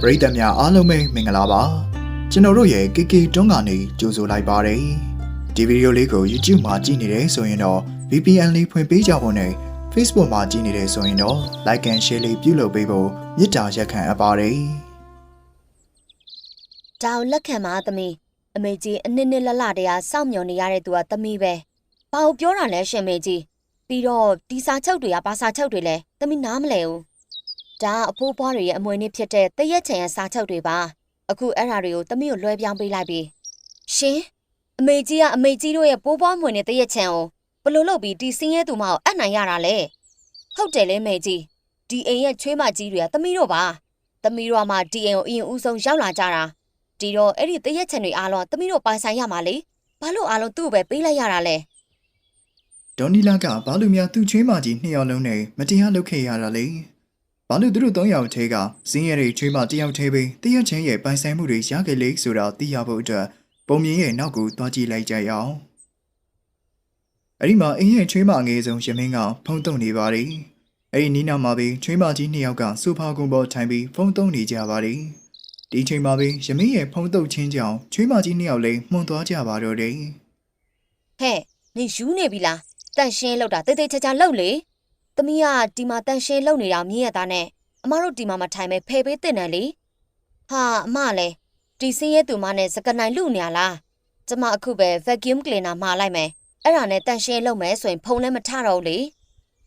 ပရိသတ်များအားလုံးပဲမင်္ဂလာပါကျွန်တော်တို့ရဲ့ KK တွန်းကနေကြိုဆိုလိုက်ပါတယ်ဒီဗီဒီယိုလေးကို YouTube မှာကြည့်နေတယ်ဆိုရင်တော့ VPN လေးဖွင့်ပေးကြဖို့နဲ့ Facebook မှာကြည့်နေတယ်ဆိုရင်တော့ Like and Share လေးပြုလုပ်ပေးဖို့မေတ္တာရက်ခံအပ်ပါတယ်ဒါကိုလက်ခံပါသမီးအမေကြီးအနှစ်နှစ်လလတည်းကစောင့်မျှော်နေရတဲ့သူကသမီးပဲဘာလို့ပြောတာလဲရှင်မေကြီးပြီးတော့ဒီစာချုပ်တွေကဘာစာချုပ်တွေလဲသမီးနားမလဲဘူး ဒါကအဖိုးဘွားတွေရဲ့အမွေနှစ်ဖြစ်တဲ့တရက်ချင်ရဲ့စာချုပ်တွေပါအခုအဲ့ဓာတွေကိုသမီးကိုလွှဲပြောင်းပေးလိုက်ပြီရှင်အမေကြီးကအမေကြီးတို့ရဲ့ပိုးပွားမွေနဲ့တရက်ချင်ကိုဘလို့လုပ်ပြီးဒီစင်းရဲသူမကိုအပ်နိုင်ရတာလဲဟုတ်တယ်လေမေကြီးဒီအိမ်ရဲ့ချွေးမကြီးတွေကသမီးတို့ပါသမီးတို့ကမှဒီအိမ်ကိုအရင်ဦးဆုံးရောက်လာကြတာဒီတော့အဲ့ဒီတရက်ချင်တွေအားလုံးကသမီးတို့ပိုင်ဆိုင်ရမှာလေဘာလို့အားလုံးသူ့ကိုပဲပေးလိုက်ရတာလဲဒေါ်နီလာကဘာလို့များသူ့ချွေးမကြီးနှစ်ယောက်လုံးနဲ့မတရားလုပ်ခဲ့ရတာလဲ ဘာလို့သူတို့သုံးယောက်ထဲကဇင်းရဲတွေချွေးမတစ်ယောက်ထဲပဲတရက်ချင်းရဲ့ပိုင်ဆိုင်မှုတွေရခဲ့လေဆိုတာသိရဖို့အတွက်ပုံမြင်ရဲ့နောက်ကိုသွားကြည့်လိုက်ကြရအောင်အဲ့ဒီမှာအင်းရဲ့ချွေးမငယ်ဆုံးရမင်းကဖုန်းတုံနေပါတယ်အဲ့ဒီနီးနားမှာပဲချွေးမကြီးနှစ်ယောက်ကဆိုဖာကွန်ပေါ်ထိုင်ပြီးဖုန်းတုံနေကြပါတယ်ဒီချိန်မှာပဲရမင်းရဲ့ဖုန်းတုံချင်းကြောင်ချွေးမကြီးနှစ်ယောက်လည်းမှုန်သွားကြပါတော့တယ်ဟဲ့နေယူနေပြီလားတန်ရှင်းလောက်တာတိတ်တိတ်ချာချာလောက်လေ သမီးကဒီမှာတန်ရှင်းလောက်နေတာမြင်ရတာနဲ့အမတို့ဒီမှာမထိုင်ပဲဖယ်ပေးတင်တယ်လေဟာအမလည်းဒီစင်းရဲသူမနဲ့စကနိုင်လူနေရလားကျမအခုပဲ vacuum cleaner မှာလိုက်မယ်အဲ့ဒါနဲ့တန်ရှင်းလောက်မယ်ဆိုရင်ဖုံးလည်းမထတော့ဘူးလေ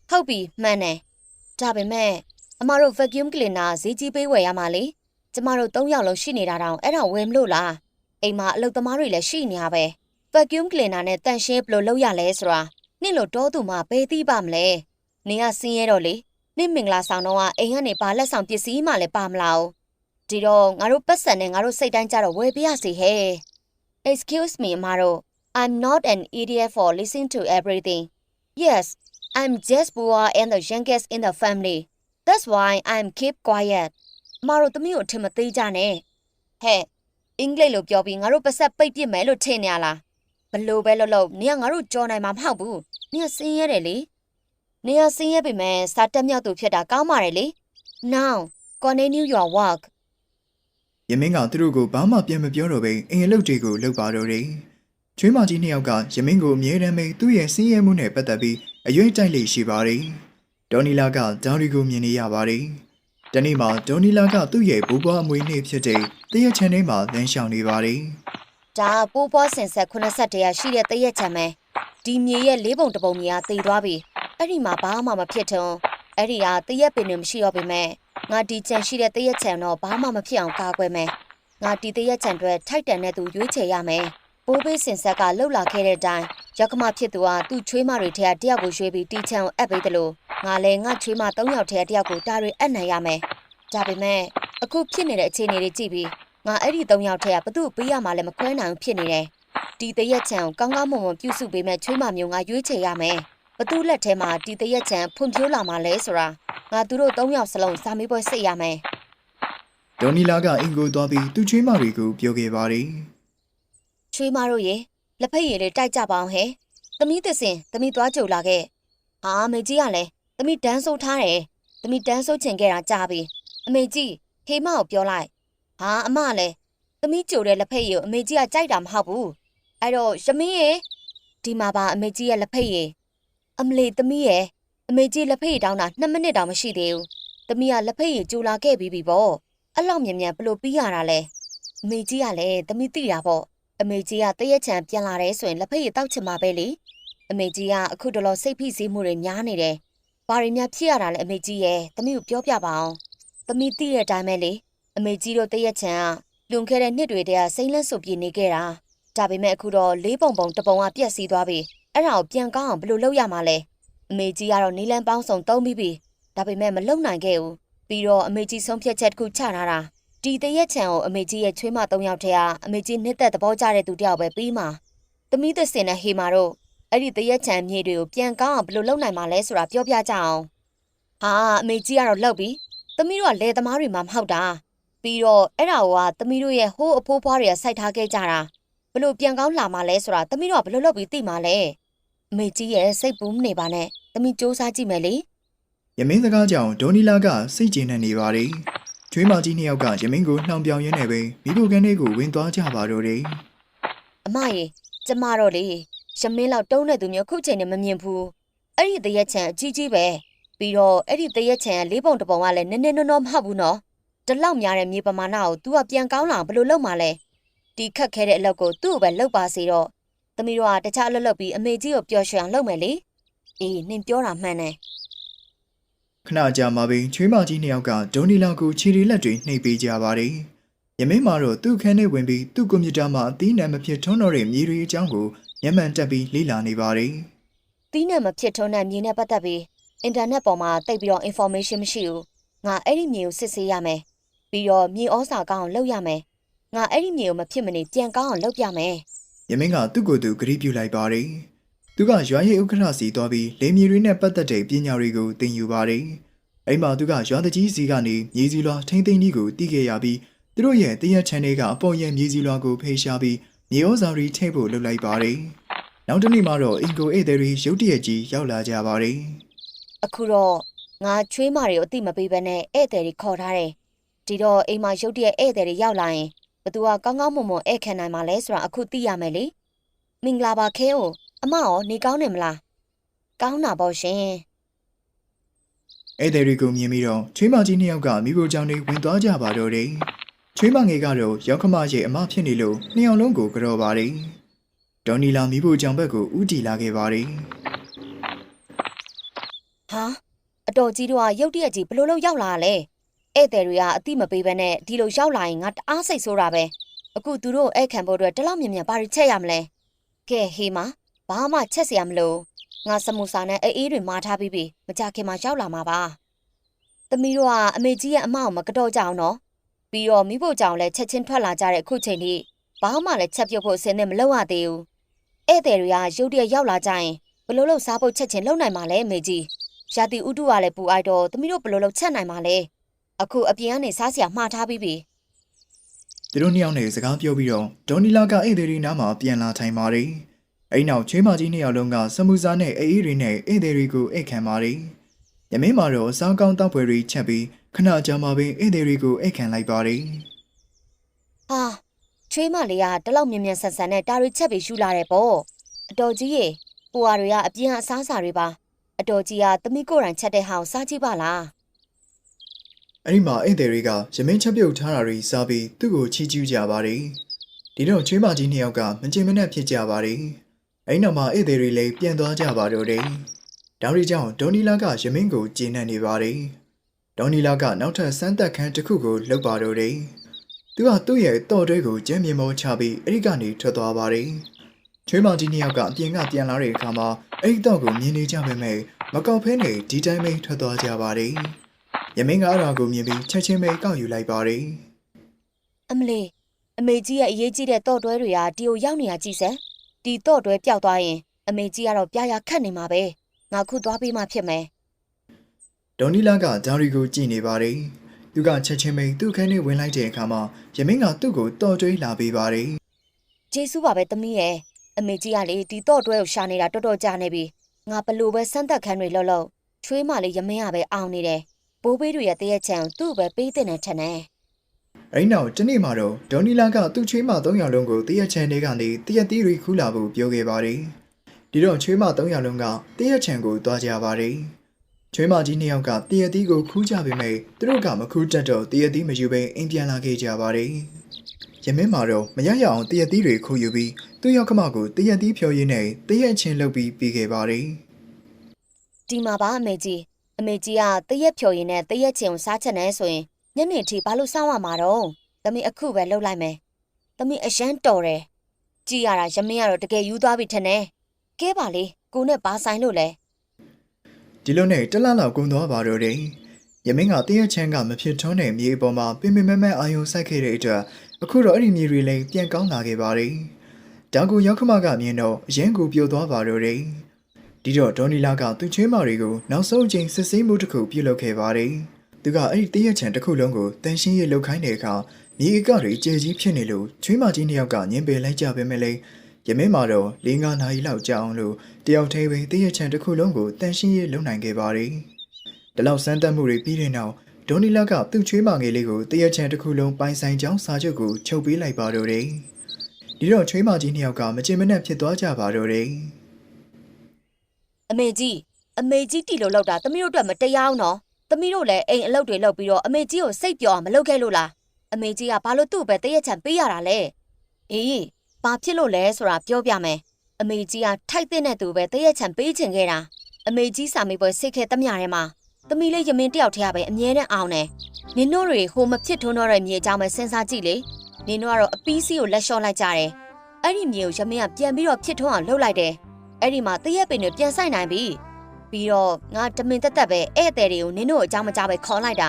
ဟုတ်ပြီမှန်တယ်ဒါပေမဲ့အမတို့ vacuum cleaner ဈေးကြီးပေးဝယ်ရမှာလေကျမတို့၃ယောက်လုံးရှိနေတာတောင်အဲ့ဒါဝယ်မလို့လားအိမ်မှာအလုပ်သမားတွေလည်းရှိနေရပဲ vacuum cleaner နဲ့တန်ရှင်းဘယ်လိုလုပ်ရလဲဆိုတာနင့်လို့တောသူမှဘယ်သိပါမလဲ နင်ကစင်းရဲတော့လေနင့်မင်္ဂလာဆောင်တော့ကအိမ်ကနေပါလက်ဆောင်ပစ္စည်းမှလည်းပါမလားဒီတော့ငါတို့ပတ်စံနဲ့ငါတို့စိတ်တိုင်းကြတော့ဝယ်ပြရစီဟဲ့ excuse me အမတို့ I'm not an idiot for listening to everything yes I'm just poor and the youngest in the family that's why I'm keep quiet အမတို့သမီးကိုအထင်မသေးကြနဲ့ဟဲ့အင်္ဂလိပ်လိုပြောပြီးငါတို့ပါဆက်ပိတ်ပစ်မယ်လို့ထင်နေရလားဘလို့ပဲလို့လို့နင်ကငါတို့ကြော်နိုင်မှာမဟုတ်ဘူးနင်ကစင်းရဲတယ်လေ နင်ကစင်းရဲပေမဲ့စာတက်မြောက်သူဖြစ်တာကောင်းပါတယ်လေ now continue your work ရမင်းကသူတို့ကိုဘာမှပြန်မပြောတော့ဘဲအင်အလုပ်တွေကိုလုပ်ပါတော့တယ်ချွေးမကြီးနှစ်ယောက်ကရမင်းကိုအမြဲတမ်းပဲသူ့ရဲ့စင်းရဲမှုနဲ့ပတ်သက်ပြီးအရွေးတိုက်လေရှိပါတယ်ဒေါ်နီလာကဒေါ်ရီကိုမြင်နေရပါတယ်တနေ့မှာဒေါ်နီလာကသူ့ရဲ့ဘိုးဘွားအမွေနေ့ဖြစ်တဲ့တရက်ချန်ထဲမှာလမ်းလျှောက်နေပါတယ်ဒါပိုးပွားစင်ဆက်80တရားရှိတဲ့တရက်ချံပဲဒီမြေရဲ့လေးပုံတစ်ပုံမြေကတည်သွားပြီ အဲ့ဒီမှာဘာမှမဖြစ်ထုံအဲ့ဒီကတရက်ပင်တွေမရှိတော့ပေမဲ့ငါဒီချံရှိတဲ့တရက်ချံတော့ဘာမှမဖြစ်အောင်ကာကွယ်မယ်ငါဒီတရက်ချံအတွက်ထိုက်တန်တဲ့သူရွေးချယ်ရမယ်ပိုးပေးစင်ဆက်ကလှုပ်လာခဲ့တဲ့အတိုင်းရောက်ခမဖြစ်သူကသူ့ချွေးမတွေထဲကတယောက်ကိုရွှေ့ပြီးတီချံကိုအပ်ပေးတယ်လို့ငါလည်းငါချွေးမ၃ယောက်ထဲကတယောက်ကိုတားတွေအပ်နိုင်ရမယ်ဒါပေမဲ့အခုဖြစ်နေတဲ့အခြေအနေတွေကြည့်ပြီးငါအဲ့ဒီ၃ယောက်ထက်ကဘသူ့ပေးရမှလည်းမခွဲနိုင်ဘူးဖြစ်နေတယ်။ဒီတရက်ချံကိုကောင်းကောင်းမွန်မွန်ပြုစုပေးမဲ့ချွေးမမျိုးငါရွေးချယ်ရမယ်။ ဘသူ့လက်ထဲမှာဒီတရက်ချံဖွံ့ဖြိုးလာမှလဲဆိုတာငါသူတို့၃ယောက်စလုံးစာမေးပွဲစစ်ရမယ်ဒေါ်နီလာကအင်ကိုသွားပြီးသူ့ချွေးမတွေကိုပြောခဲ့ပါတယ်။ချွေးမတို့ရေလက်ဖက်ရည်လေးတိုက်ကြပါအောင်ဟဲ့။သမီးသစ်စင်သမီးသွားကြုံလာခဲ့။ဟာအမေကြီးကလည်းသမီးတန်းဆိုးထားတယ်။သမီးတန်းဆိုးချင်ခဲ့တာကြားပြီ။အမေကြီးဟေမကိုပြောလိုက်။ဟာအမလည်းသမီးကြိုတဲ့လက်ဖက်ရည်ကိုအမေကြီးကကြိုက်တာမဟုတ်ဘူး။အဲ့တော့ရမင်းရေဒီမှာပါအမေကြီးရဲ့လက်ဖက်ရည် အမလီသမီးရဲ့အမေကြီးလက်ဖက်ရည်တောင်းတာ2မိနစ်တောင်မရှိသေးဘူး။သမီးကလက်ဖက်ရည်ကြိုလာခဲ့ပြီးပြီပေါ့။အဲ့လောက်မြန်မြန်ဘလို့ပြီးရတာလဲ။အမေကြီးကလည်းသမီးသိတာပေါ့။အမေကြီးကတရက်ချံပြန်လာတယ်ဆိုရင်လက်ဖက်ရည်တောက်ချင်မှာပဲလေအမေကြီးကအခုတလောစိတ်ဖိစီးမှုတွေများနေတယ်ဘာတွေများဖြစ်ရတာလဲအမေကြီးရဲ့သမီးကိုပြောပြပါအောင်သမီးသိတဲ့အတိုင်းပဲလေအမေကြီးတို့တရက်ချံကလွန်ခဲ့တဲ့နှစ်တွေတည်းကစိမ့်လန့်ဆုပ်ပြေနေခဲ့တာဒါပေမဲ့အခုတော့လေးပုံပုံတစ်ပုံကပြက်စီးသွားပြီ အဲ့ဒါကိုပြန်ကောင်းအောင်ဘယ်လိုလုပ်ရမှာလဲအမေကြီးကတော့နီလန်းပေါင်းစုံသုံးပြီးပြီဒါပေမဲ့မလုံနိုင်ခဲ့ဘူးပြီးတော့အမေကြီးဆုံးဖြတ်ချက်တစ်ခုချထားတာဒီတရက်ချံကိုအမေကြီးရဲ့ချွေးမ၃ယောက်ထဲကအမေကြီးနှစ်သက်သဘောကျတဲ့သူတယောက်ပဲပြီးမှာ။သမီးသစ်စင်နဲ့ဟေမာတို့အဲ့ဒီတရက်ချံမြေတွေကိုပြန်ကောင်းအောင်ဘယ်လိုလုပ်နိုင်မှာလဲဆိုတာပြောပြကြအောင်။ဟာအမေကြီးကတော့လောက်ပြီ။သမီးတို့ကလယ်သမားတွေမှမဟုတ်တာ။ပြီးတော့အဲ့ဒါကသမီးတို့ရဲ့ဟိုးအဖိုးဖွားတွေကစိုက်ထားခဲ့ကြတာ။ဘယ် လိုပြန်ကောင်းလာမှာလဲဆိုတာသမီးတို့ကဘယ်လိုလုပ်ပြီးသိမှာလဲ။အမေကြီးရဲ့စိတ်ပူးမနေပါနဲ့။သမီးစူးစမ်းကြည့်မယ်လေ။ရမင်းစကားကြောင့်ဒေါ်နီလာကစိတ်ကျေနပ်နေပါတယ်ချွေးမကြီးနှစ်ယောက်ကယမင်းကိုနှောင်ပြောင်ရင်းနဲ့ပဲမိဖို့ကန်လေးကိုဝင်သွားကြပါတော့တယ်အမရေကျမတော့လေရမင်းလောက်တုံးတဲ့သူမျိုးခုချိန်နဲ့မမြင်ဘူးအဲ့ဒီတရက်ချံအကြီးကြီးပဲပြီးတော့အဲ့ဒီတရက်ချံကလေးပုံတစ်ပုံကလည်းနည်းနည်းနော်နော်မဟုတ်ဘူးနော်တလောက်များတဲ့မြေပမာဏကို तू ကပြန်ကောင်းလာအောင်ဘယ်လိုလုပ်မှလဲ ဒီခက်ခဲတဲ့အလုပ်ကိုသူ့ကိုပဲလုပ်ပါစေတော့သမီးတို့ကတခြားအလုပ်လုပ်ပြီးအမေကြီးကိုပျော်ရွှင်အောင်လုပ်မယ်လေအေးနင်ပြောတာမှန်တယ်ခဏကြာမှပဲချွေးမကြီးနှစ်ယောက်ကဒိုနီလာကိုခြေရီလက်တွေနှိပ်ပေးကြပါတယ်ယမင်းမှာတော့သူ့ခန်းထဲဝင်ပြီးသူ့ကွန်ပျူတာမှာအသီးနှံမဖြစ်ထွန်းတော့တဲ့မြေတွေအကြောင်းကိုညံ့မှန်တက်ပြီးလေ့လာနေပါတယ်တီးနဲ့မဖြစ်ထုံးတဲ့မြေနဲ့ပတ်သက်ပြီးအင်တာနက်ပေါ်မှာတိတ်ပြီးတော့ information မရှိဘူးငါအဲ့ဒီမြေကိုစစ်ဆေးရမယ်ပြီးတော့မြေဩစာကောင်းအောင်လုပ်ရမယ် ငါအဲ့ဒီမြေကိုမဖြစ်မနေပြန်ကောင်းအောင်လုပ်ပြမယ်ယမင်းကသူ့ကိုယ်သူဂရိပြုလိုက်ပါတယ်။သူကရွာရိပ်ဥက္ကဋ္ဌစီသွားပြီးလေမြေတွေနဲ့ပတ်သက်တဲ့ပညာတွေကိုသင်ယူပါတယ်။အဲ့မှာသူကရွာတကြီးစီကနေမြေစီလွာထိမ့်သိမ့်ကြီးကိုတီးခဲ့ရပြီးသူတို့ရဲ့တရက်ချန်တွေကအပေါ်ရဲ့မြေစီလွာကိုဖေးရှားပြီးမြေဩဇာတွေထိတ်ဖို့လုပ်လိုက်ပါတယ်။နောက်တစ်နေ့မှာတော့အင်ကိုဧည့်သည်တွေရုတ်တရက်ကြီးရောက်လာကြပါတယ်အခုတော့ငါချွေးမတွေကိုအတိမပေးဘဲနဲ့ဧည့်သည်တွေခေါ်ထားတယ်ဒီတော့အိမ်မှာရုတ်တရက်ဧည့်သည်တွေရောက်လာရင် ဘသူကကောင်းကောင်းမွန်မွန်ဧည့်ခံနိုင်မှာလဲဆိုတာအခုသိရမယ်လေမင်္ဂလာပါခဲ哦အမရောနေကောင်းတယ်မလားကောင်းတာပေါ့ရှင်။ဧည့်သည်တွေကိုမြင်ပြီးတော့ချွေးမကြီးနှစ်ယောက်ကမိဖို့ကြောင့်တွေဝင်သွားကြပါတော့တယ်။ချွေးမငယ်ကတော့ရောက်ခမရဲ့အမဖြစ်နေလို့နှစ်ယောက်လုံးကိုကြော်ပါတယ်။ဒေါ်နီလာမိဖို့ကြောင့်ဘက်ကိုဥတီလာခဲ့ပါတယ်။ဟာအတော်ကြီးတို့ကရုတ်တရက်ကြီးဘလို့လို့ရောက်လာတာလဲ ဧည့်သည်တွေကအတိမပေးဘဲနဲ့ဒီလိုရောက်လာရင်ငါတအားစိတ်ဆိုးတာပဲအခုသူတို့ဧည့်ခံဖို့အတွက်တလောက်မြင်မြန်ပါရီချက်ရမလဲကဲဟေးမဘာမှချက်စရာမလိုငါစမူစာနဲ့အေးအေးတွေမာထားပြီးပြီမကြခင်မှာရောက်လာမှာပါသမီးတို့ကအမေကြီးရဲ့အမအောင်မကတော့ကြအောင်နော်ပြီးတော့မိဖို့ကြောင့်လည်းချက်ချင်းထွက်လာကြတဲ့အခုချိန်ထိဘာမှလည်းချက်ပြုတ်ဖို့အစင်းနဲ့မလုပ်ရသေးဘူးဧည့်သည်တွေကရုတ်တရက်ရောက်လာကြရင်ဘလို့လို့စားဖို့ချက်ချင်းလုပ်နိုင်မှာလဲအမေကြီးရာတီဥတုကလည်းပူအိုက်တော့သမီးတို့ဘယ်လိုလုပ်ချက်နိုင်မှာလဲ အခုအပြင်ကနေစားစရာမှားထားပြီးပြီသူတို့နှစ်ယောက်နဲ့စကားပြောပြီးတော့ဒေါ်နီလာကဧည့်သည်တွေနားမှာပြန်လာထိုင်ပါတယ်။အဲ့နောက်ချွေးမကြီးနှစ်ယောက်လုံးကစမူစာနဲ့အေးအေးတွေနဲ့ဧည့်သည်တွေကိုအိတ်ခံပါတယ်။ယမင်းမှာတော့စောင်းကောင်းတောက်ပွဲတွေချက်ပြီးခဏကြာမှပဲဧည့်သည်တွေကိုအိတ်ခံလိုက်ပါတယ်ဟာချွေးမလေးကတလောက်မြင်မြန်ဆန်ဆန်နဲ့တာရီချက်ပြီးရှူလာတယ်ပေါ့အတော်ကြီးရေပူဝါတွေကအပြင်အစားအစာတွေပါအတော်ကြီးကသမီးကိုယ်တိုင်ချက်တဲ့ဟာကိုစားကြည့်ပါလား။ အဲ့ဒီမှာဧည့်သည်တွေကယမင်းချက်ပြုတ်ထားတာတွေစားပြီးသူ့ကိုချီးကျူးကြပါတယ်။ဒီတော့ချွေးမကြီးနှစ်ယောက်ကမကြင်မနဲ့ဖြစ်ကြပါတယ်။အဲ့နောက်မှာဧည့်သည်တွေလည်းပြန်သွားကြပါတော့တယ်။ဒါရီကြောင့်ဒေါ်နီလာကယမင်းကိုကျဉ်းနှံ့နေပါတယ်။ဒေါ်နီလာကနောက်ထပ်စမ်းသက်ခန်းတစ်ခုကိုလှုပ်ပါတော့တယ်။သူကသူ့ရဲ့တော့တွဲကိုကျမ်းမြေမောချပြီးအဲ့ဒီကနေထွက်သွားပါတယ်။ချွေးမကြီးနှစ်ယောက်ကအပြင်ကပြန်လာတဲ့အခါမှာအဲ့ဒီတော့ကိုမြင်နေကြပေမဲ့မကောက်ဖဲနဲ့ဒီတိုင်းပဲထွက်သွားကြပါတယ်။ ယမင်းကအဲ့ဒါကိုမြင်ပြီးချက်ချင်းပဲကောက်ယူလိုက်ပါတယ်အမလေးအမေကြီးရဲ့အရေးကြီးတဲ့တော့တွဲတွေကဒီကိုရောက်နေတာကြည့်စမ်းဒီတော့တွဲပျောက်သွားရင် အမေကြီးကတော့ပြားရခတ်နေမှာပဲငါခုသွားပြီးမှဖြစ်မယ်။ဒေါ်နီလာကဂျာရီကိုကြည့်နေပါတယ်။သူကချက်ချင်းပဲသူ့ခန်းထဲဝင်လိုက်တဲ့အခါမှာယမင်းကသူ့ကိုတော်တွဲလာပေးပါတယ်ကျေးဇူးပါပဲသမီးရဲ့အမေကြီးကလေဒီတော့တွဲကိုရှာနေတာတော်တော်ကြာနေပြီငါဘလို့ပဲစမ်းသက်ခန်းတွေလှုပ်လှုပ်ချွေးမလေးရမင်းကပဲအောင်နေတယ် ဘိုးဘေးတွေရဲ့တရက်ချံကိုသူ့ပဲပေးတဲ့နဲ့ထင်တယ်။အဲ့နောက်တနေ့မှာတော့ဒေါ်နီလာကသူ့ချွေးမ၃ယောက်လုံးကိုတရက်ချန်တွေကနေတရက်သီးတွေခူးလာဖို့ပြောခဲ့ပါတယ်။ဒီတော့ချွေးမ၃ယောက်လုံးကတရက်ချန်ကိုသွားကြပါတယ်။ချွေးမကြီးနှစ်ယောက်ကတရက်သီးကိုခူးကြပေမဲ့သူတို့ကမခူးတတ်တော့တရက်သီးမယူဘဲအိမ်ပြန်လာခဲ့ကြပါတယ်။ရမင်းမှာတော့မရရအောင်တရက်သီးတွေခူးယူပြီးသူ့ရောက်ခမကိုတရက်သီးဖြော်ရင်းနဲ့တရက်ချင်းလုပ်ပြီးပြီးခဲ့ပါတယ်။ဒီမှာပါအမေကြီး အမေကြီးကတရက်ဖြော်ရင်နဲ့တရက်ချင်ကိုစားချက်နေဆိုရင်ညနေထိဘာလို့စောင်းရမှာတော့သမီးအခုပဲလှုပ်လိုက်မယ်သမီးအရန်တော်တယ်ကြည်ရတာရမင်းကတော့တကယ်ယူသွားပြီထင်တယ်ကဲပါလေကိုနဲ့ဘာဆိုင်လို့လဲဒီလိုနဲ့တလလောက်ကုန်သွားပါတော့တယ်။ယမင်းကတရက်ချမ်းကမဖြစ်ထွန်းတဲ့မြေအပေါ်မှာပင်ပင်မမအာယုံစိုက်ခဲ့တဲ့အတွက်အခုတော့အဲ့ဒီမြေတွေလည်းပြန်ကောင်းလာခဲ့ပါတယ်။တောင်ကိုရောက်ခမကမြင်တော့အရင်ကိုပြိုသွားပါတော့တယ်။ ဒီတော့ဒေါ်နီလာကသူ့ချွေးမတွေကိုနောက်ဆုံးအချိန်စစ်ဆေးမှုတစ်ခုပြုလုပ်ခဲ့ပါတယ်။သူကအဲ့ဒီတရက်ချမ်းတစ်ခုလုံးကိုတန်ရှင်းရေးလုပ်ခိုင်းတဲ့အခါမြေအကတွေကြဲကြီးဖြစ်နေလို့ချွေးမကြီးနှစ်ယောက်ကညင်ပယ်လိုက်ကြပေမဲ့လည်းယမင်းမှာတော့၄၅နာရီလောက်ကြာအောင်လို့တယောက်တည်းပဲတရက်ချမ်းတစ်ခုလုံးကိုတန်ရှင်းရေးလုပ်နိုင်ခဲ့ပါတယ်။ဒီလောက်စမ်းသပ်မှုတွေပြီးတဲ့နောက်ဒေါနီလာကသူ့ချွေးမငယ်လေးကိုတရက်ချန်တစ်ခုလုံးပိုင်ဆိုင်ကြောင်းစာချုပ်ကိုချုပ်ပေးလိုက်ပါတော့တယ်ဒီတော့ချွေးမကြီးနှစ်ယောက်ကမကြင်မနှက်ဖြစ်သွားကြပါတော့တယ် အမေကြီးအမေကြီးတီလို့လောက်တာသမီးတို့အတွက်မတရားဘူးနော်သမီးတို့လည်းအိမ်အလုပ်တွေလုပ်ပြီးတော့အမေကြီးကိုစိတ်ပျော်အောင်မလုပ်ခဲ့လို့လားအမေကြီးကဘာလို့သူ့ပဲတရက်ချန်ပေးရတာလဲအေးဘာဖြစ်လို့လဲဆိုတာပြောပြမယ်အမေကြီးကထိုက်တဲ့သူပဲတရက်ချန်ပေးချင်ခဲ့တာအမေကြီးစာမေးပွဲစိတ်ခဲတမျှထဲမှာသမီးလေးရမင်းတယောက်တည်းကပဲအမြဲတမ်းအောင်တယ်နင်တို့တွေဟိုမဖြစ်ထွန်းတော့တဲ့မြေအကြောင်းပဲစဉ်းစားကြည့်လေနင်တို့ကတော့အပီးစီးကိုလက်လျှော့လိုက်ကြတယ်အဲ့ဒီမြေကိုရမင်းကပြန်ပြီးတော့ဖြစ်ထွန်းအောင်လုပ်လိုက်တယ် အဲ့ဒီမှာတရက်ပင်တွေပြန်ဆိုင်နိုင်ပြီပြီးတော့ငါတမင်တက်တက်ပဲဧည့်သည်တွေကိုနင်းတို့အကြောင်းမကြားပဲခေါ်လိုက်တာ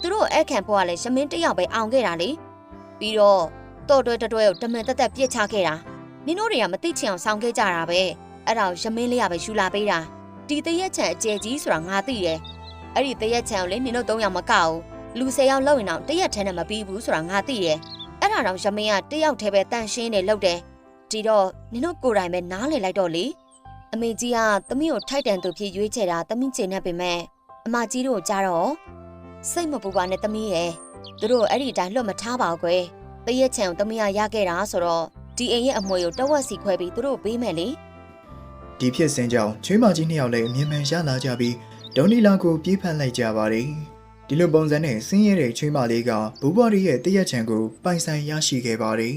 သူတို့အဲ့ခံဖို့ကလည်းရှမင်းတစ်ယောက်ပဲအောင်ခဲ့တာလေပြီးတော့တော်တွဲတတွဲကိုတမင်တက်တက်ပြစ်ချခဲ့တာနင်းတို့တွေကမသိချင်အောင်ဆောင်ခဲ့ကြတာပဲအဲ့ဒါကိုရှမင်းလေးကပဲယူလာပေးတာဒီတရက်ချံအကျယ်ကြီးဆိုတာငါသိတယ်အဲ့ဒီတရက်ချံကိုလေနင်းတို့၃ယောက်မကဘူးလူ၁၀ယောက်လောက်ရင်တော့တရက်ထဲနဲ့မပြီးဘူးဆိုတာငါသိတယ်အဲ့ဒါတော့ရှမင်းကတယောက်ထဲပဲတန်ရှင်းနေလောက်တယ်ဒီတော့နင်တို့ကိုယ်တိုင်ပဲနားလည်လိုက်တော့လေ အမေကြီးကသမီးကိုထိုက်တန်သူဖြစ်ရွေးချယ်တာသမီးချင်နေပေမဲ့အမကြီးတို့ကြတော့စိတ်မပူပါနဲ့သမီးရဲ့သူတို့အဲ့ဒီအတိုင်းလွတ်မထားပါဘူးကွယ်တရက်ချံကိုသမီးကရခဲ့တာဆိုတော့ဒီအိမ်ရဲ့အမွေကိုတဝက်စီခွဲပြီးသူတို့ပေးမယ်လေဒီဖြစ်စဉ်ကြောင့်ချွေးမကြီးနှစ်ယောက်လည်းအမြင်မှန်ရလာကြပြီးဒေါနီလာကိုပြေးဖက်လိုက်ကြပါတယ်ဒီလိုပုံစံနဲ့ဆင်းရဲတဲ့ချွေးမလေးကဘူဘွားရီရဲ့တရက်ချန်ကိုပိုင်ဆိုင်ရရှိခဲ့ပါတယ်